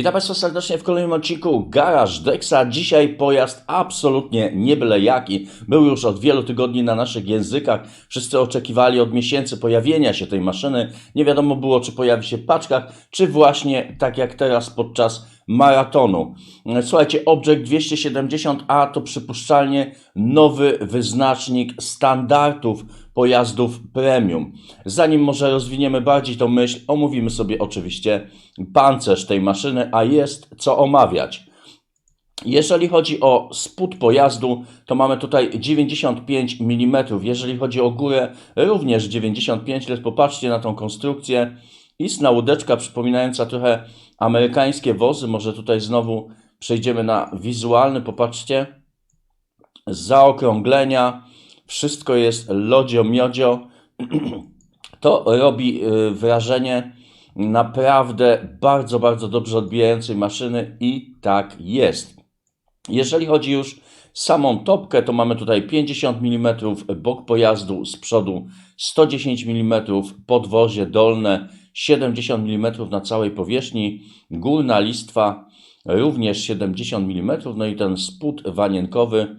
Witam Państwa serdecznie w kolejnym odcinku Garaż Dexa. Dzisiaj pojazd absolutnie nie byle jaki. Był już od wielu tygodni na naszych językach. Wszyscy oczekiwali od miesięcy pojawienia się tej maszyny. Nie wiadomo było, czy pojawi się w paczkach, czy właśnie tak jak teraz podczas maratonu. Słuchajcie, Object 270A to przypuszczalnie nowy wyznacznik standardów pojazdów premium. Zanim może rozwiniemy bardziej tą myśl, omówimy sobie oczywiście pancerz tej maszyny, a jest co omawiać. Jeżeli chodzi o spód pojazdu, to mamy tutaj 95 mm. Jeżeli chodzi o górę, również 95, lecz popatrzcie na tą konstrukcję. Istna łódeczka przypominająca trochę amerykańskie wozy. Może tutaj znowu przejdziemy na wizualny, popatrzcie. Zaokrąglenia, wszystko jest lodzio miodzio. To robi y, wrażenie naprawdę bardzo, bardzo dobrze odbijającej maszyny i tak jest. Jeżeli chodzi już samą topkę, to mamy tutaj 50 mm bok pojazdu, z przodu 110 mm, podwozie dolne 70 mm na całej powierzchni, górna listwa również 70 mm, no i ten spód wanienkowy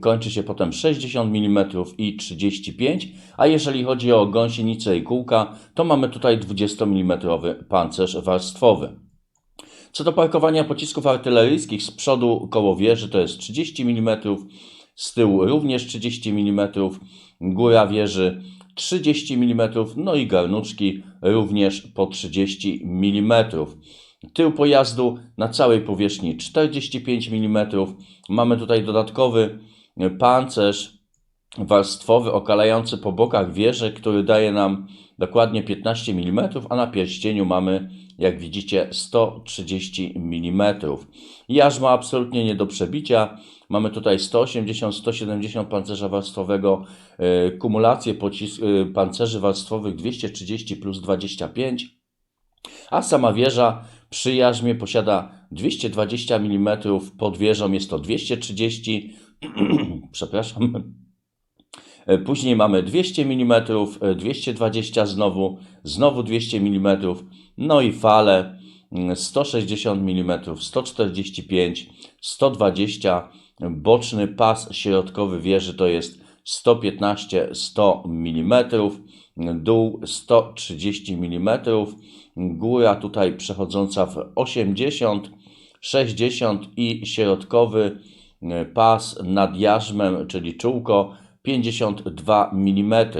kończy się potem 60 mm i 35 a jeżeli chodzi o gąsienicę i kółka, to mamy tutaj 20 mm pancerz warstwowy. Co do parkowania pocisków artyleryjskich, z przodu koło wieży to jest 30 mm, z tyłu również 30 mm, góra wieży 30 mm, no i garnuczki również po 30 mm. Tył pojazdu na całej powierzchni 45 mm. Mamy tutaj dodatkowy pancerz warstwowy okalający po bokach wieży, który daje nam dokładnie 15 mm, a na pierścieniu mamy, jak widzicie, 130 mm. Jarzmo absolutnie nie do przebicia. Mamy tutaj 180-170 pancerza warstwowego, yy, kumulację yy, pancerzy warstwowych 230 plus 25, a sama wieża przy jarzmie posiada 220 mm, pod wieżą jest to 230 przepraszam. Później mamy 200 mm, 220 znowu, znowu 200 mm, no i fale 160 mm, 145, 120, boczny pas środkowy wieży to jest 115-100 mm, dół 130 mm, góra tutaj przechodząca w 80, 60 i środkowy pas nad jarzmem, czyli czółko 52 mm.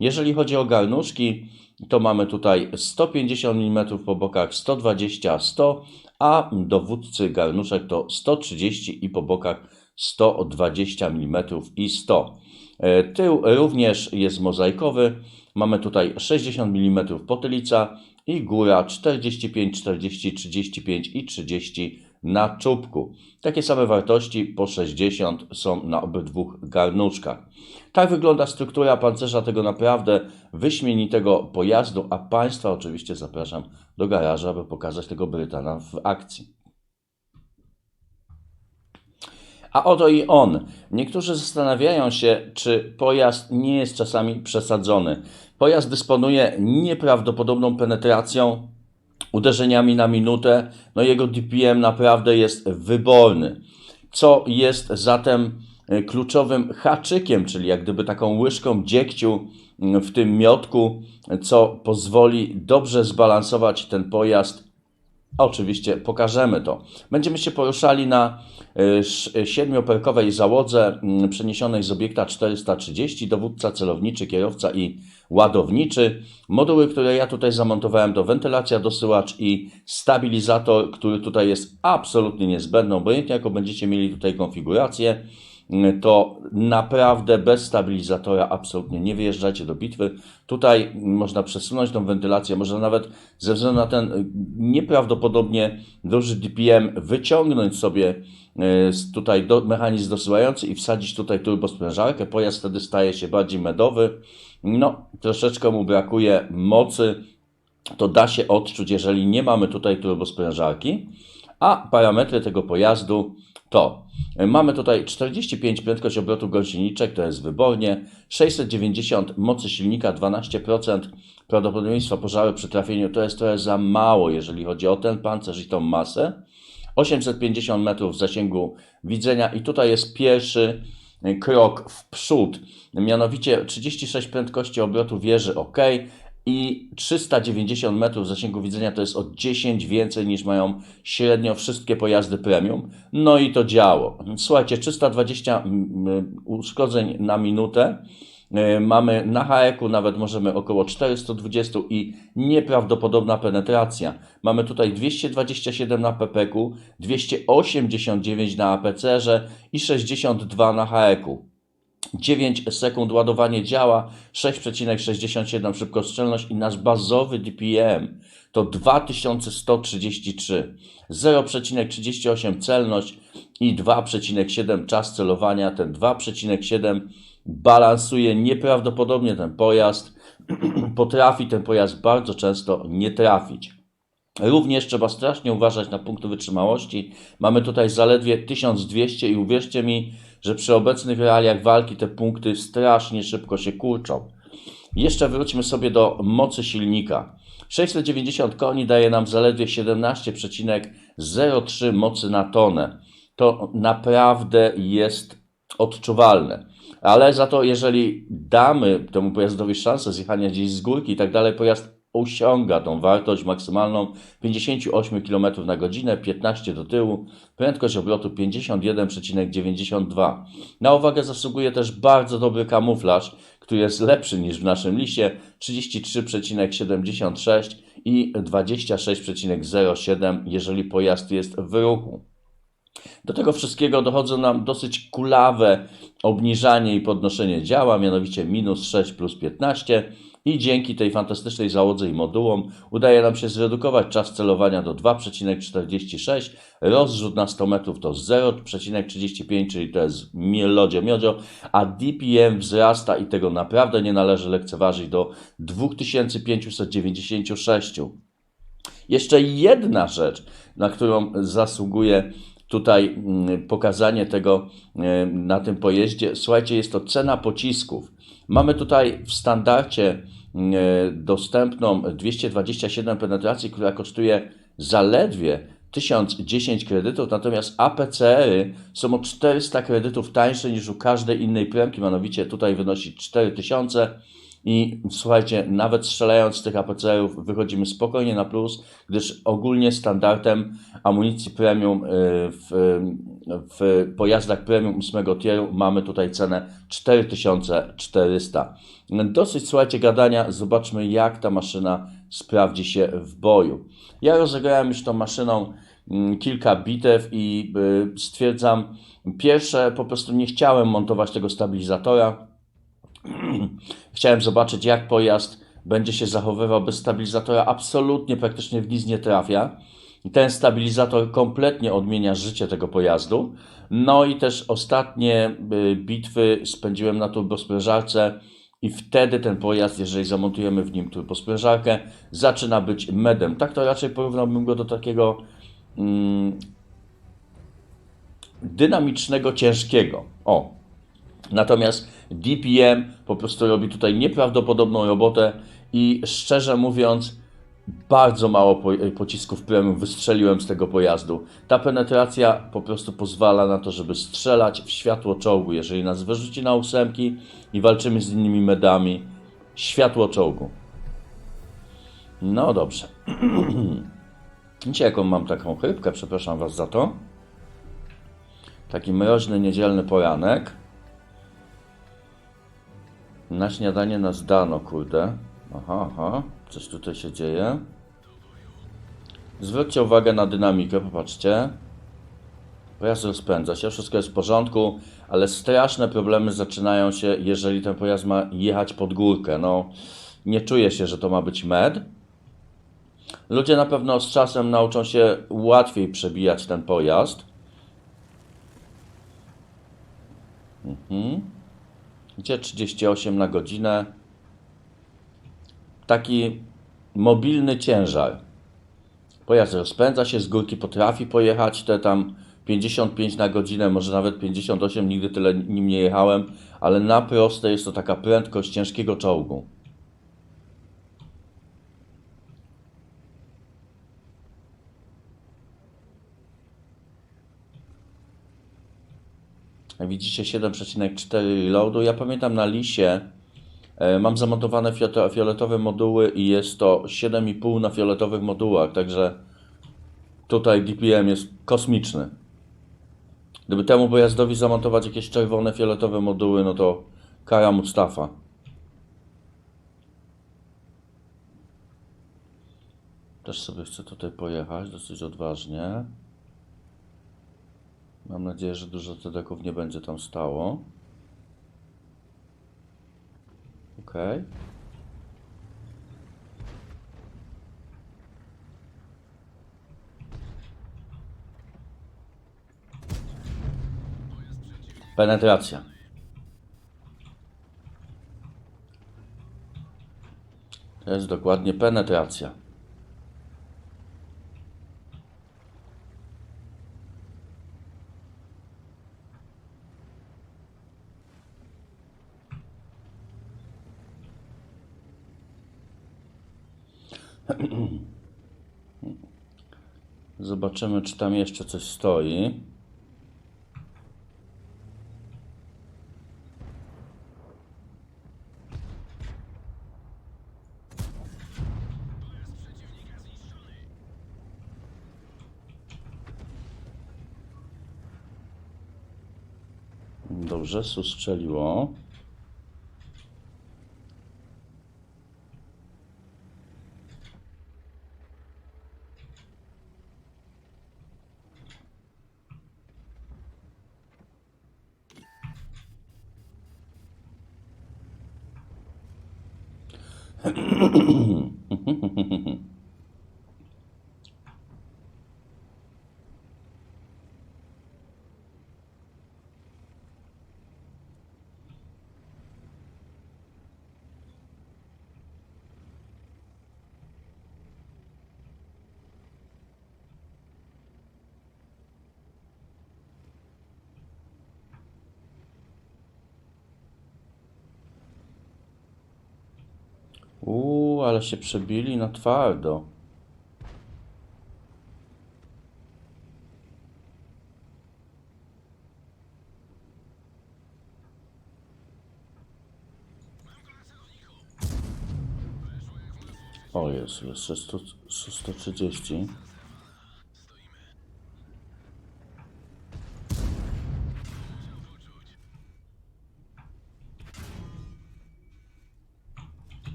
Jeżeli chodzi o garnuszki, to mamy tutaj 150 mm po bokach, 120, 100, a dowódcy garnuszek to 130 i po bokach 120 mm i 100. Tył również jest mozaikowy. Mamy tutaj 60 mm potylica i góra 45, 40, 35 i 30 na czubku. Takie same wartości po 60 są na obydwu garnuszkach. Tak wygląda struktura pancerza tego naprawdę wyśmienitego pojazdu, a Państwa oczywiście zapraszam do garażu, aby pokazać tego Brytana w akcji. A oto i on. Niektórzy zastanawiają się, czy pojazd nie jest czasami przesadzony. Pojazd dysponuje nieprawdopodobną penetracją, uderzeniami na minutę. No jego DPM naprawdę jest wyborny. Co jest zatem kluczowym haczykiem, czyli jak gdyby taką łyżką dziegciu w tym miotku, co pozwoli dobrze zbalansować ten pojazd Oczywiście pokażemy to. Będziemy się poruszali na siedmioperkowej załodze przeniesionej z obiekta 430, dowódca celowniczy, kierowca i ładowniczy. Moduły, które ja tutaj zamontowałem to wentylacja, dosyłacz i stabilizator, który tutaj jest absolutnie niezbędny, obojętnie jaką będziecie mieli tutaj konfigurację to naprawdę bez stabilizatora absolutnie nie wyjeżdżacie do bitwy. Tutaj można przesunąć tą wentylację, można nawet ze względu na ten nieprawdopodobnie duży DPM wyciągnąć sobie e, tutaj do, mechanizm dosyłający i wsadzić tutaj turbosprężarkę. Pojazd wtedy staje się bardziej medowy. No, troszeczkę mu brakuje mocy. To da się odczuć, jeżeli nie mamy tutaj turbosprężarki. A parametry tego pojazdu to e, mamy tutaj 45 prędkość obrotu gąsieniczek, to jest wybornie, 690 mocy silnika, 12% prawdopodobieństwa pożaru przy trafieniu, to jest trochę za mało, jeżeli chodzi o ten pancerz i tą masę. 850 metrów zasięgu widzenia i tutaj jest pierwszy e, krok w przód, mianowicie 36 prędkości obrotu wieży OK i 390 metrów zasięgu widzenia to jest o 10 więcej niż mają średnio wszystkie pojazdy premium. No i to działo. Słuchajcie, 320 mm, uszkodzeń na minutę. E, Mamy na HEK-u nawet możemy około 420 i nieprawdopodobna penetracja. Mamy tutaj 227 na PPK, 289 na APCR i 62 na HEK-u. 9 sekund ładowanie działa, 6,67 szybkostrzelność i nasz bazowy DPM to 2133, 0,38 celność i 2,7 czas celowania. Ten 2,7 balansuje nieprawdopodobnie ten pojazd. Potrafi ten pojazd bardzo często nie trafić. Również trzeba strasznie uważać na punkty wytrzymałości. Mamy tutaj zaledwie 1200 i uwierzcie mi, że przy obecnych realiach walki te punkty strasznie szybko się kurczą. Jeszcze wróćmy sobie do mocy silnika. 690 koni daje nam zaledwie 17,03 mocy na tonę. To naprawdę jest odczuwalne. Ale za to, jeżeli damy temu pojazdowi szansę zjechania gdzieś z górki i tak dalej, pojazd osiąga tą wartość maksymalną 58 km na godzinę, 15 do tyłu, prędkość obrotu 51,92. Na uwagę zasługuje też bardzo dobry kamuflaż, który jest lepszy niż w naszym liście 33,76 i 26,07, jeżeli pojazd jest w ruchu. Do tego wszystkiego dochodzą nam dosyć kulawe obniżanie i podnoszenie działa, mianowicie minus 6 plus 15 i dzięki tej fantastycznej załodze i modułom udaje nam się zredukować czas celowania do 2,46, rozrzut na 100 metrów to 0,35, czyli to jest mielodzie miodzio, a DPM wzrasta i tego naprawdę nie należy lekceważyć do 2596. Jeszcze jedna rzecz, na którą zasługuje tutaj mm, pokazanie tego e, na tym pojeździe. Słuchajcie, jest to cena pocisków. Mamy tutaj w standardzie e, dostępną 227 penetracji, która kosztuje zaledwie 1010 kredytów, natomiast APCR-y są o 400 kredytów tańsze niż u każdej innej premki, mianowicie tutaj wynosi 4000 i słuchajcie, nawet strzelając z tych APCR-ów wychodzimy spokojnie na plus, gdyż ogólnie standardem amunicji premium y, w, w pojazdach premium 8 tieru mamy tutaj cenę 4400. Dosyć słuchajcie gadania, zobaczmy jak ta maszyna sprawdzi się w boju. Ja rozegrałem już tą maszyną mm, kilka bitew i y, stwierdzam, pierwsze po prostu nie chciałem montować tego stabilizatora, Chciałem zobaczyć, jak pojazd będzie się zachowywał bez stabilizatora. Absolutnie praktycznie w nic nie trafia. Ten stabilizator kompletnie odmienia życie tego pojazdu. No i też ostatnie y, bitwy spędziłem na turbosprężarce i wtedy ten pojazd, jeżeli zamontujemy w nim turbosprężarkę, zaczyna być medem. Tak to raczej porównałbym go do takiego mm, dynamicznego, ciężkiego. O, Natomiast DPM po prostu robi tutaj nieprawdopodobną robotę i szczerze mówiąc, bardzo mało po, pocisków premium wystrzeliłem z tego pojazdu. Ta penetracja po prostu pozwala na to, żeby strzelać w światło czołgu. Jeżeli nas wyrzuci na ósemki i walczymy z innymi medami, światło czołgu. No dobrze. Widzicie, jaką mam taką chrypkę, przepraszam Was za to. Taki mroźny, niedzielny poranek. Na śniadanie nas dano, kurde. Aha, aha. Coś tutaj się dzieje. Zwróćcie uwagę na dynamikę, popatrzcie. Pojazd rozpędza się, wszystko jest w porządku, ale straszne problemy zaczynają się, jeżeli ten pojazd ma jechać pod górkę. No, nie czuję się, że to ma być med. Ludzie na pewno z czasem nauczą się łatwiej przebijać ten pojazd. Mhm. Gdzie 38 na godzinę? Taki mobilny ciężar. Pojazd rozpędza się, z górki potrafi pojechać te tam 55 na godzinę, może nawet 58, nigdy tyle nim nie jechałem, ale na proste jest to taka prędkość ciężkiego czołgu. Jak widzicie 7,4 reloadu. Ja pamiętam na Lisie e, mam zamontowane fioletowe moduły i jest to 7,5 na fioletowych modułach, także tutaj DPM jest kosmiczny. Gdyby temu pojazdowi zamontować jakieś czerwone, fioletowe moduły, no to kara Mustafa. Też sobie chcę tutaj pojechać dosyć odważnie. Mam nadzieję, że dużo tedeków nie będzie tam stało. Ok. Penetracja. To jest dokładnie penetracja. Zobaczymy, czy tam jeszcze coś stoi. Dobrze, sustrzeliło. Się przebili na twardo. O jest, jeszcze 100, 130.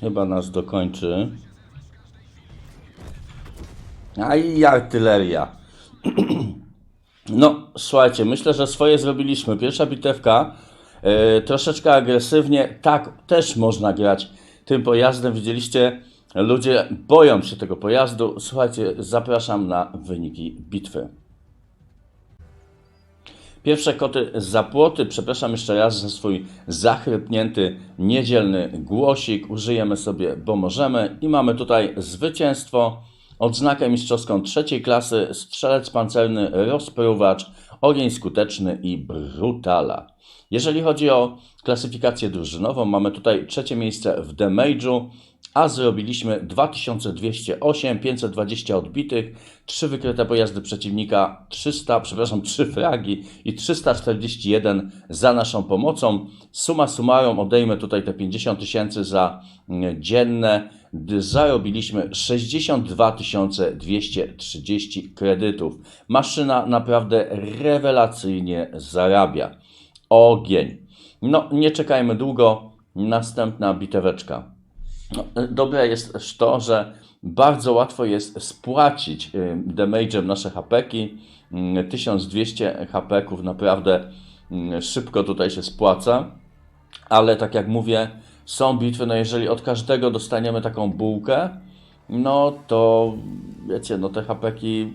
Chyba nas dokończy. A i artyleria. No, słuchajcie, myślę, że swoje zrobiliśmy. Pierwsza bitewka, e, troszeczkę agresywnie. Tak, też można grać tym pojazdem. Widzieliście, ludzie boją się tego pojazdu. Słuchajcie, zapraszam na wyniki bitwy. Pierwsze koty z zapłoty, przepraszam jeszcze raz za swój zachrypnięty niedzielny głosik. Użyjemy sobie, bo możemy. I mamy tutaj zwycięstwo, odznakę mistrzowską trzeciej klasy, strzelec pancerny, rozpruwacz, ogień skuteczny i brutala. Jeżeli chodzi o klasyfikację drużynową, mamy tutaj trzecie miejsce w damage'u, a zrobiliśmy 2208, 520 odbitych, 3 wykryte pojazdy przeciwnika, 300, przepraszam, 3 fragi i 341 za naszą pomocą. Suma summarum odejmę tutaj te 50 tysięcy za mm, dzienne, zarobiliśmy 62 230 kredytów. Maszyna naprawdę rewelacyjnie zarabia. Ogień. No, nie czekajmy długo. Następna biteweczka. No, dobre jest też to, że bardzo łatwo jest spłacić y, damage'em nasze hapeki. Mm, 1200 hapeków naprawdę mm, szybko tutaj się spłaca. Ale tak jak mówię, są bitwy, no jeżeli od każdego dostaniemy taką bułkę, no to wiecie, no te hapeki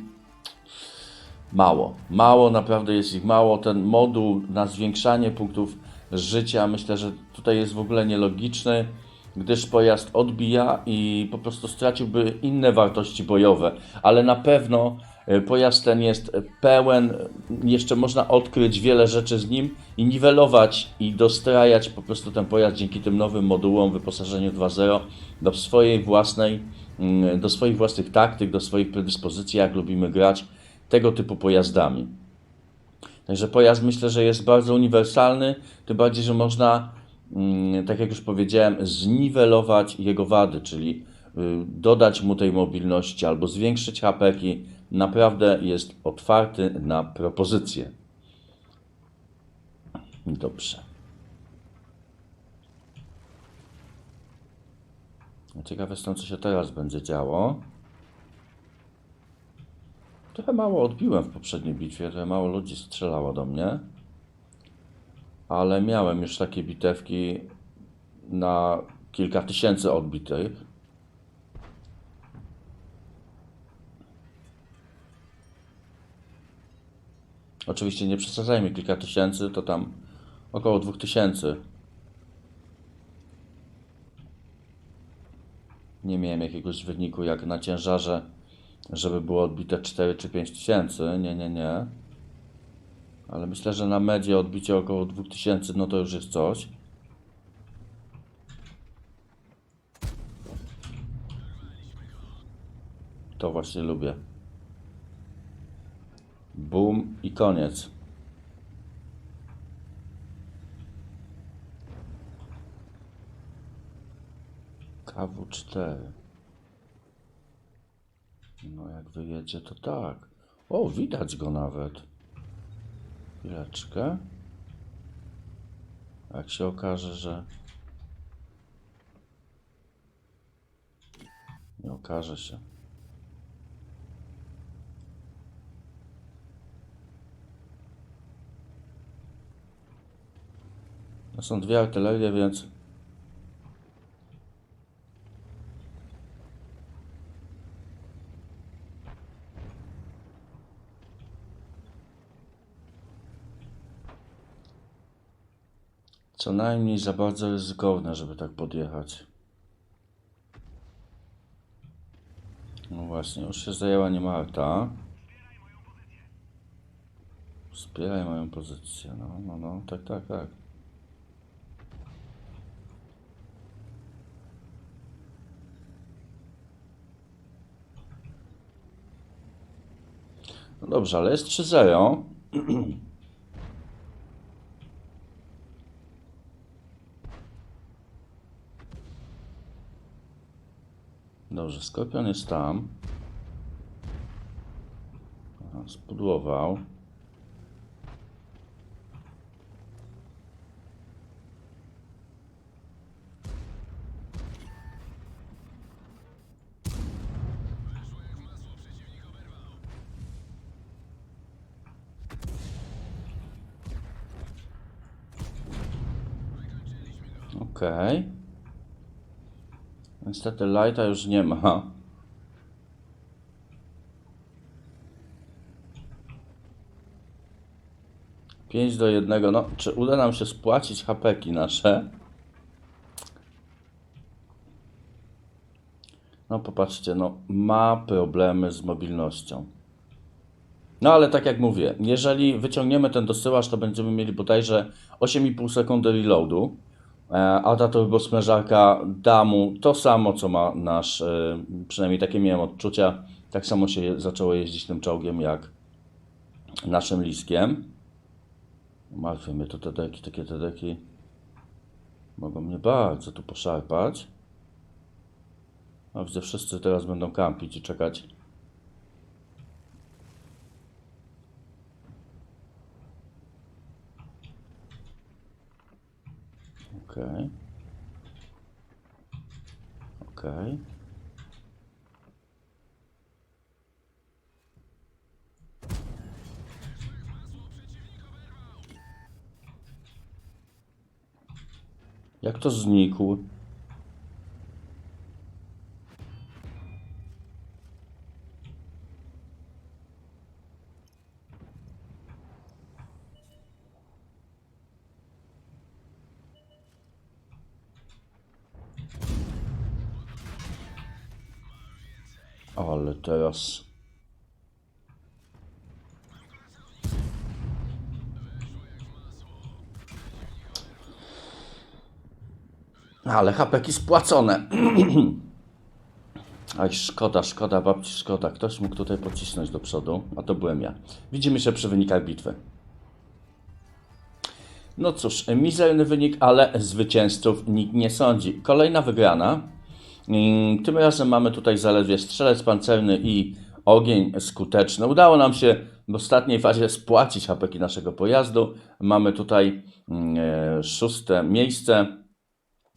mało. Mało, naprawdę jest ich mało. Ten moduł na zwiększanie punktów życia myślę, że tutaj jest w ogóle nielogiczny, gdyż pojazd odbija i po prostu straciłby inne wartości bojowe, ale na pewno e, pojazd ten jest pełen, jeszcze można odkryć wiele rzeczy z nim i niwelować i dostrajać po prostu ten pojazd dzięki tym nowym modułom wyposażeniu 2.0 do swojej własnej, mm, do swoich własnych taktyk, do swoich predyspozycji, jak lubimy grać tego typu pojazdami. Także pojazd myślę, że jest bardzo uniwersalny, tym bardziej, że można, tak jak już powiedziałem, zniwelować jego wady, czyli y, dodać mu tej mobilności albo zwiększyć hapeki. Naprawdę jest otwarty na propozycje. Dobrze. Ciekawe jestem, co się teraz będzie działo. Trochę mało odbiłem w poprzedniej bitwie, trochę mało ludzi strzelało do mnie. Ale miałem już takie bitewki na kilka tysięcy odbitych. Oczywiście nie przesadzajmy, kilka tysięcy to tam około dwóch tysięcy. Nie miałem jakiegoś wyniku jak na ciężarze, żeby było odbite 4 czy 5 tysięcy. Nie, nie, nie. Ale myślę, że na medzie odbicie około 2000, no to już jest coś. To właśnie lubię. Boom i koniec. KW4. No jak wyjedzie to tak. O, widać go nawet. Chwileczkę. Jak się okaże, że... Nie okaże się. To są dwie artylerie, więc... Co najmniej za bardzo ryzykowne, żeby tak podjechać. No właśnie, już się zajęła nie Marta. Wspieraj moją pozycję. No, no, no, tak, tak, tak. No dobrze, ale jest 3-0. Dobrze, Skorpion jest tam. Spudłował. Okej. Niestety lighta już nie ma. Pięć do jednego. No, czy uda nam się spłacić hapeki nasze? No popatrzcie, no ma problemy z mobilnością. No ale tak jak mówię, jeżeli wyciągniemy ten dosyłacz, to będziemy mieli bodajże 8,5 sekundy reloadu. E, A ta turbosmężarka da mu to samo, co ma nasz, e, przynajmniej takie miałem odczucia, tak samo się zaczęło jeździć tym czołgiem jak naszym liskiem. Martwią mnie to te deki, takie te deki mogą mnie bardzo tu poszarpać. No widzę, wszyscy teraz będą kampić i czekać. Okej. Okej. Jak to znikł? Teraz... Ale hapeki spłacone. Aj, szkoda, szkoda, babci, szkoda. Ktoś mógł tutaj pocisnąć do przodu, a to byłem ja. Widzimy się przy wynikach bitwy. No cóż, mizerny wynik, ale zwycięzców nikt nie sądzi. Kolejna wygrana. Tym razem mamy tutaj zaledwie strzelec pancerny i ogień skuteczny. Udało nam się w ostatniej fazie spłacić hapeki naszego pojazdu. Mamy tutaj mm, e, szóste miejsce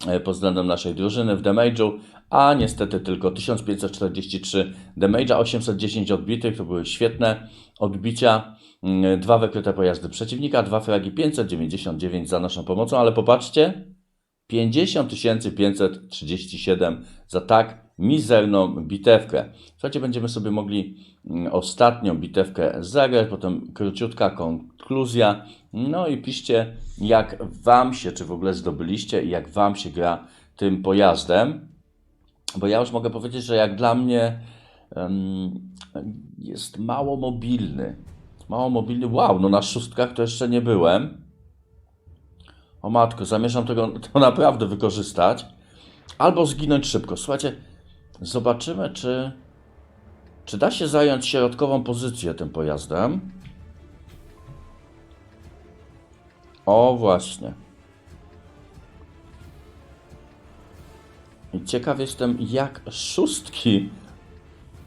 e, pod względem naszej drużyny w damage'u, a niestety tylko 1543 damage'a, 810 odbitych, to były świetne odbicia. Mm, Dwa wykryte pojazdy przeciwnika, dwa fragi 599 za naszą pomocą, ale popatrzcie, 50 537 za tak mizerną bitewkę. Słuchajcie, będziemy sobie mogli mm, ostatnią bitewkę zagrać, potem króciutka konkluzja. No i piszcie, jak Wam się, czy w ogóle zdobyliście i jak Wam się gra tym pojazdem. Bo ja już mogę powiedzieć, że jak dla mnie em, jest mało mobilny. Mało mobilny. Wow, no na szóstkach to jeszcze nie byłem. O matko, zamierzam tego to naprawdę wykorzystać. Albo zginąć szybko. Słuchajcie, zobaczymy, czy, czy da się zająć środkową pozycję tym pojazdem. O, właśnie. I ciekaw jestem, jak szóstki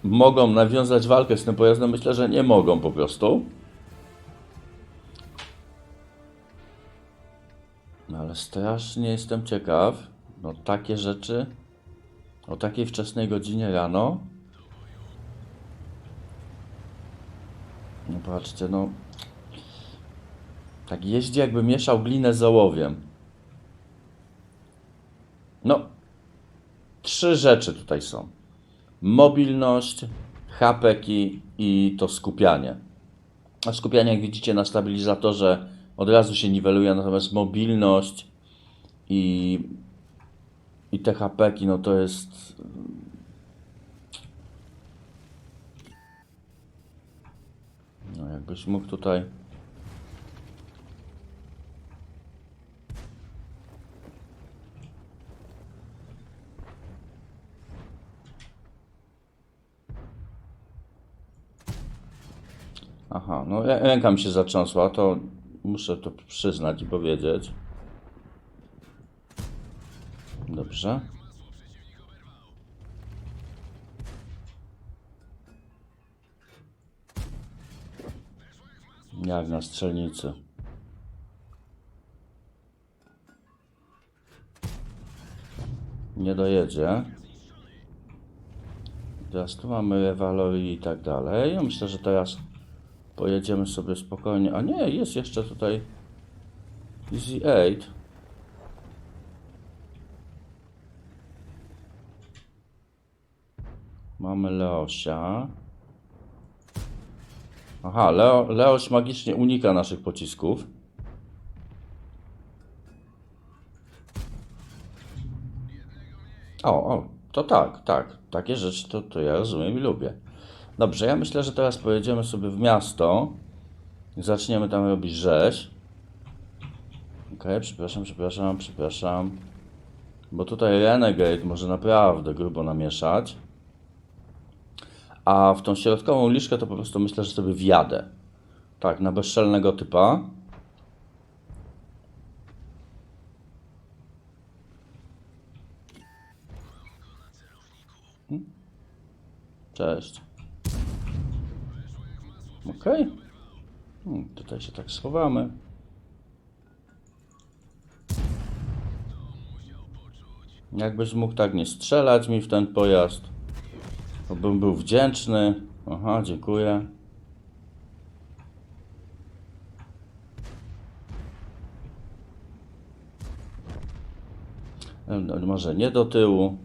mogą nawiązać walkę z tym pojazdem. Myślę, że nie mogą po prostu. No ale strasznie jestem ciekaw. No takie rzeczy o takiej wczesnej godzinie rano. No patrzcie, no. Tak jeździ jakby mieszał glinę z ołowiem. No. Trzy rzeczy tutaj są. Mobilność, hapeki i to skupianie. A skupianie, jak widzicie na stabilizatorze, od razu się niweluje, natomiast mobilność i, i te hapeki, no to jest... No jakbyś mógł tutaj... Aha, no rę- ręka mi się zatrząsła, to muszę to przyznać i powiedzieć. Dobrze. Jak na strzelnicy. Nie dojedzie. Teraz tu mamy rewalory i tak dalej. Ja myślę, że teraz pojedziemy sobie spokojnie. A nie, jest jeszcze tutaj Easy 8. Mamy Leosia. Aha, Leo, Leoś magicznie unika naszych pocisków. O, o, to tak, tak. Takie rzeczy to, to ja rozumiem i lubię. Dobrze, ja myślę, że teraz pojedziemy sobie w miasto zaczniemy tam robić rzeź. Okej, przepraszam, przepraszam, przepraszam. Bo tutaj Renegade może naprawdę grubo namieszać. A w tą środkową liczkę to po prostu myślę, że sobie wjadę. Tak, na bezczelnego typa. Hmm? Cześć. Okej. Hmm, tutaj się tak schowamy. Jakbyś mógł tak nie strzelać mi w ten pojazd, to bym był wdzięczny. Aha, dziękuję. No, Może nie do tyłu.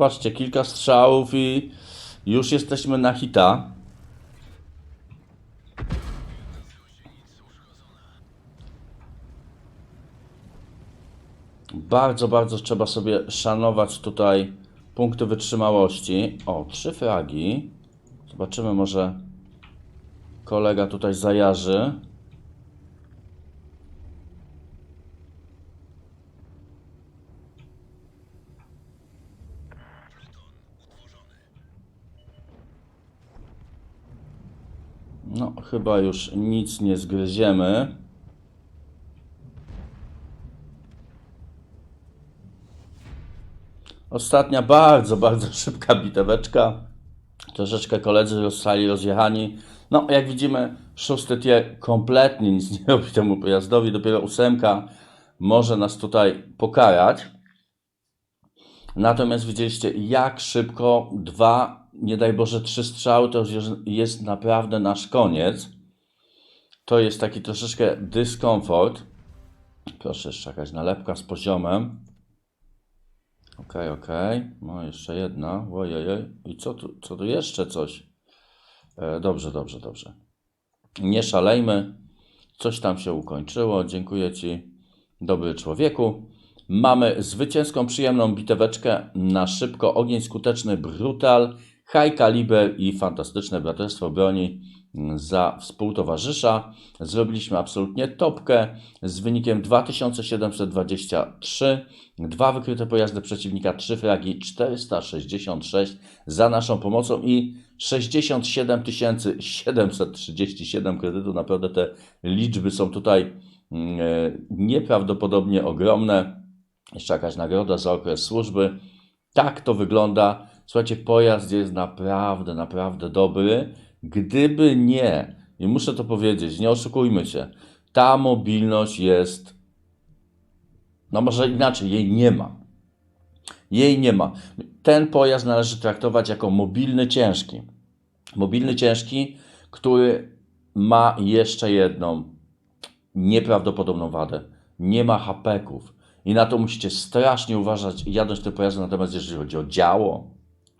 Popatrzcie, kilka strzałów i już jesteśmy na hita. Bardzo, bardzo trzeba sobie szanować tutaj punkty wytrzymałości. O, trzy fragi. Zobaczymy, może kolega tutaj zajarzy. No, chyba już nic nie zgryziemy. Ostatnia bardzo, bardzo szybka biteweczka. Troszeczkę koledzy zostali rozjechani. No, jak widzimy, szósty tier kompletnie nic nie robi temu pojazdowi. Dopiero ósemka może nas tutaj pokarać. Natomiast widzieliście, jak szybko dwa, nie daj Boże, trzy strzały to już jest- naprawdę nasz koniec. To jest taki troszeczkę dyskomfort. Proszę, jeszcze jakaś nalepka z poziomem. Okej, okej. No, jeszcze jedna. Ojej. I co tu, co tu jeszcze coś? E, dobrze, dobrze, dobrze. Nie szalejmy. Coś tam się ukończyło. Dziękuję Ci, dobry człowieku. Mamy zwycięską, przyjemną biteweczkę na szybko. Ogień skuteczny, brutal, high caliber i fantastyczne braterstwo broni za współtowarzysza. Zrobiliśmy absolutnie topkę z wynikiem 2723. Dwa wykryte pojazdy przeciwnika, 3 fragi, 466 za naszą pomocą i 67 737 kredytów. Naprawdę te liczby są tutaj mm, e, nieprawdopodobnie ogromne. Jeszcze jakaś nagroda za okres służby. Tak to wygląda. Słuchajcie, pojazd jest naprawdę, naprawdę dobry. Gdyby nie, i muszę to powiedzieć, nie oszukujmy się, ta mobilność jest, no może inaczej, jej nie ma. Jej nie ma. Ten pojazd należy traktować jako mobilny ciężki. Mobilny ciężki, który ma jeszcze jedną nieprawdopodobną wadę. Nie ma hapeków. I na to musicie strasznie uważać, jadąc tym pojazdem. Natomiast jeżeli chodzi o działo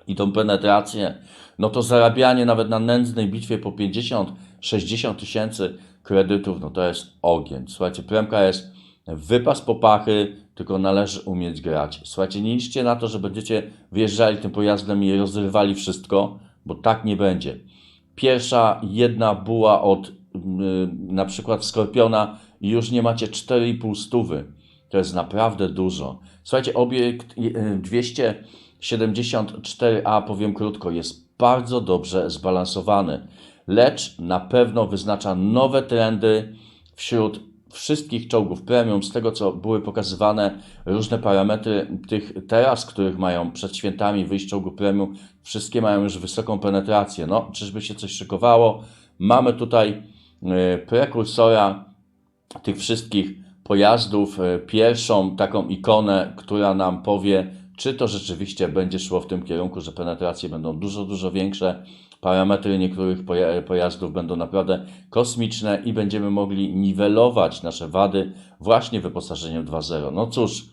i tą penetrację, no to zarabianie nawet na nędznej bitwie po 50-60 tysięcy kredytów, no to jest ogień. Słuchajcie, premka jest wypas popachy, tylko należy umieć grać. Słuchajcie, nie liczcie na to, że będziecie wjeżdżali tym pojazdem i rozrywali wszystko, bo tak nie będzie. Pierwsza jedna buła od y, na przykład Skorpiona i już nie macie 4,5 stówy. To jest naprawdę dużo. Słuchajcie, obiekt y, 274A, powiem krótko, jest bardzo dobrze zbalansowany, lecz na pewno wyznacza nowe trendy wśród wszystkich czołgów premium. Z tego, co były pokazywane różne parametry tych teraz, których mają przed świętami wyjść czołgów premium, wszystkie mają już wysoką penetrację. No, czyżby się coś szykowało? Mamy tutaj y, prekursora tych wszystkich pojazdów, e, pierwszą taką ikonę, która nam powie, czy to rzeczywiście będzie szło w tym kierunku, że penetracje będą dużo, dużo większe, parametry niektórych poja- pojazdów będą naprawdę kosmiczne i będziemy mogli niwelować nasze wady właśnie wyposażeniem 2.0. No cóż,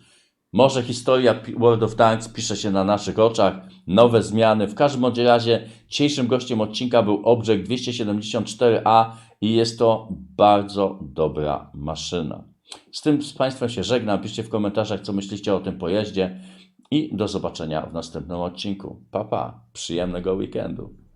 może historia World of Tanks pisze się na naszych oczach, nowe zmiany. W każdym razie dzisiejszym gościem odcinka był Object 274A i jest to bardzo dobra maszyna. Z tym z Państwem się żegnam. Piszcie w komentarzach, co myślicie o tym pojeździe i do zobaczenia w następnym odcinku. Pa, pa. Przyjemnego weekendu.